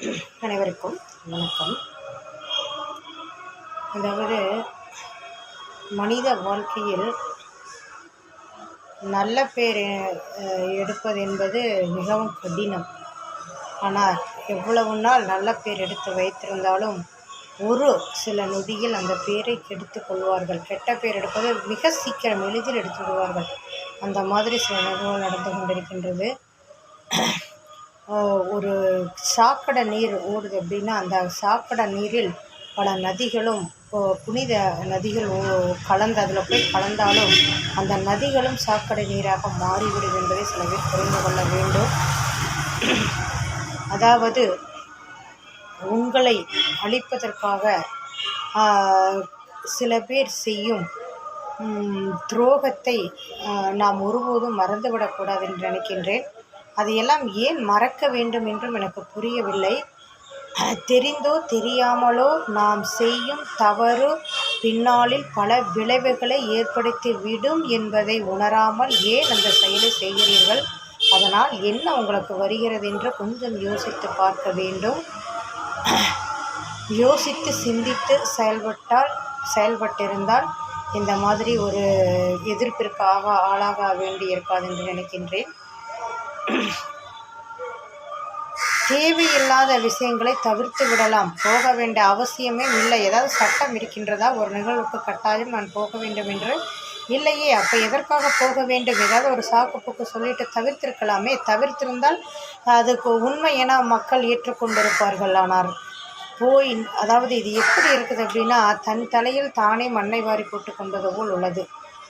அனைவருக்கும் வணக்கம். அதாவது மனித வாழ்க்கையில் நல்ல பேர் எடுப்பது என்பது மிகவும் கடினம். ஆனால் எவ்வளவு நாள் நல்ல பேர் எடுத்து வைத்திருந்தாலும் ஒரு சில நொடியில் அந்த பேரை கெடுத்து கொள்வார்கள். கெட்ட பேர் எடுப்பது மிக சீக்கிரம் எளிதில் எடுத்து விடுவார்கள் அந்த மாதிரி சில நிகழ்வுகள் நடந்து கொண்டிருக்கின்றது. ஒரு சாக்கடை நீர் ஓடுது அப்படின்னா அந்த சாக்கடை நீரில் பல நதிகளும் புனித நதிகள் ஓ- கலந்து அதில் போய் கலந்தாலும் அந்த நதிகளும் சாக்கடை நீராக மாறிவிடும் என்பதை சில பேர் புரிந்து கொள்ள வேண்டும். அதாவது உங்களை அழிப்பதற்காக சில பேர் செய்யும் துரோகத்தை நாம் ஒருபோதும் மறந்துவிடக்கூடாது என்று நினைக்கின்றேன். அதையெல்லாம் ஏன் மறக்க வேண்டும் என்றும் எனக்கு புரியவில்லை. தெரிந்தோ தெரியாமலோ நாம் செய்யும் தவறு பின்னாளில் பல விளைவுகளை ஏற்படுத்தி விடும் என்பதை உணராமல் ஏன் அந்த செயலை செய்கிறீர்கள்? அதனால் என்ன உங்களுக்கு வருகிறது என்று கொஞ்சம் யோசித்து பார்க்க வேண்டும். யோசித்து சிந்தித்து செயல்பட்டால் செயல்பட்டிருந்தால் இந்த மாதிரி ஒரு எதிர்ப்பிற்காக ஆளாக வேண்டி இருக்காது என்று நினைக்கின்றேன். தேவையில்லாத விஷயங்களை தவிர்த்து விடலாம். போக வேண்டிய அவசியமே இல்லை. ஏதாவது சட்டம் இருக்கின்றதா? ஒரு நிகழ்வுக்கு கட்டாயம் நான் போக வேண்டும் என்று இல்லையே. அப்போ எதற்காக போக வேண்டும்? ஏதாவது ஒரு சாக்கு போக்கு சொல்லிட்டு தவிர்த்திருக்கலாமே. தவிர்த்திருந்தால் அதுக்கு உண்மை என மக்கள் ஏற்றுக்கொண்டிருப்பார்கள். ஆனால் போய் அதாவது இது எப்படி இருக்குது அப்படின்னா தன் தலையில் தானே மண்ணை வாரி போட்டு கொண்டது போல் உள்ளது.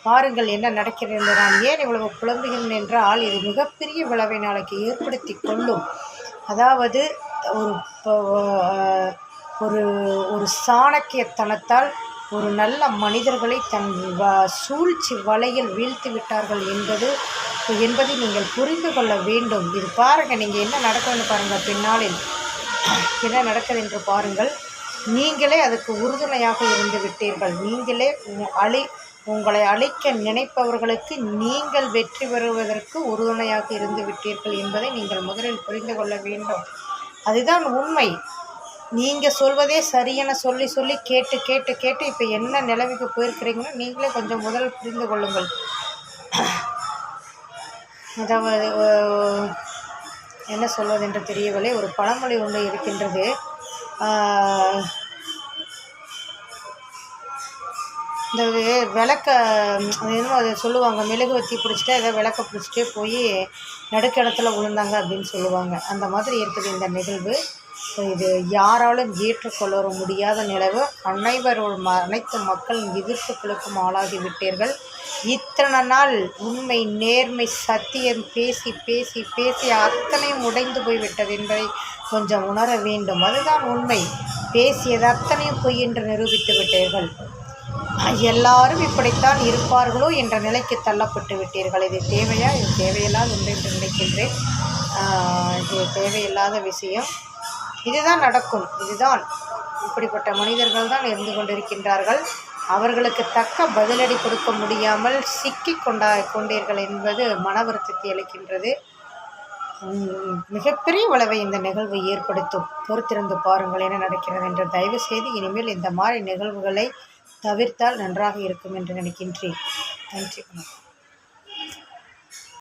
பாருங்கள் என்ன நடக்கிறது என்று நான் ஏன் இவ்வளவு குழம்புகிறேன் என்றால் இது மிகப்பெரிய விளைவை நாளைக்கு ஏற்படுத்தி கொள்ளும். அதாவது ஒரு ஒரு ஒரு சாணக்கியத்தனத்தால் ஒரு நல்ல மனிதர்களை தன் வ சூழ்ச்சி வலையில் வீழ்த்தி விட்டார்கள் என்பது என்பதை நீங்கள் புரிந்து கொள்ள வேண்டும். இது பாருங்கள் நீங்கள் என்ன நடக்குதுன்னு பாருங்கள் பின்னாளில். என்ன நடக்குது என்று பாருங்கள். நீங்களே அதுக்கு உறுதுணையாக இருந்து விட்டீர்கள். நீங்களே உ- அழி உங்களை அழிக்க நினைப்பவர்களுக்கு நீங்கள் வெற்றி பெறுவதற்கு உறுதுணையாக இருந்து விட்டீர்கள் என்பதை நீங்கள் முதலில் புரிந்து கொள்ள வேண்டும். அதுதான் உண்மை. நீங்கள் சொல்வதே சரியென சொல்லி சொல்லி கேட்டு கேட்டு கேட்டு இப்போ என்ன நிலைமைக்கு போயிருக்கிறீங்களோ நீங்களே கொஞ்சம் முதல் புரிந்து கொள்ளுங்கள். அதாவது என்ன சொல்வது என்று தெரியவில்லை. ஒரு பழமொழி ஒன்று இருக்கின்றது. இந்த விளக்க என்னமோ அதை சொல்லுவாங்க மெழுகுவத்தி பிடிச்சிட்டா ஏதோ விளக்க பிடிச்சிட்டே போய் நடுக்கிடத்துல விழுந்தாங்க அப்படின்னு சொல்லுவாங்க. அந்த மாதிரி இருக்குது இந்த நிகழ்வு. இது யாராலும் ஏற்றுக்கொள்ள முடியாத நிலவு அனைவரும் அனைத்து மக்களின் எதிர்ப்புகளுக்கும் ஆளாகிவிட்டீர்கள் இத்தனை நாள் உண்மை நேர்மை சத்தியம் பேசி பேசி பேசி அத்தனையும் உடைந்து போய்விட்டது என்பதை கொஞ்சம் உணர வேண்டும். அதுதான் உண்மை. பேசியது அத்தனையும் பொய் என்று நிரூபித்து விட்டீர்கள். எல்லாரும் இப்படித்தான் இருப்பார்களோ என்ற நிலைக்கு தள்ளப்பட்டு விட்டீர்கள். இது தேவையா? இது தேவையில்லாத ஒன்று என்று நினைக்கின்றேன். இது தேவையில்லாத விஷயம். இதுதான் நடக்கும் இதுதான். இப்படிப்பட்ட மனிதர்கள் தான் இருந்து கொண்டிருக்கின்றார்கள். அவர்களுக்கு தக்க பதிலடி கொடுக்க முடியாமல் சிக்கி கொண்டா கொண்டீர்கள் என்பது மன வருத்தத்தை அளிக்கின்றது. மிகப்பெரிய உளவை இந்த நிகழ்வு ஏற்படுத்தும். பொறுத்திருந்து பாருங்கள் என்ன நடக்கிறது என்று. தயவு செய்து இனிமேல் இந்த மாதிரி நிகழ்வுகளை தவிர்த்தால் நன்றாக இருக்கும் என்று நினைக்கின்றேன். நன்றி வணக்கம்.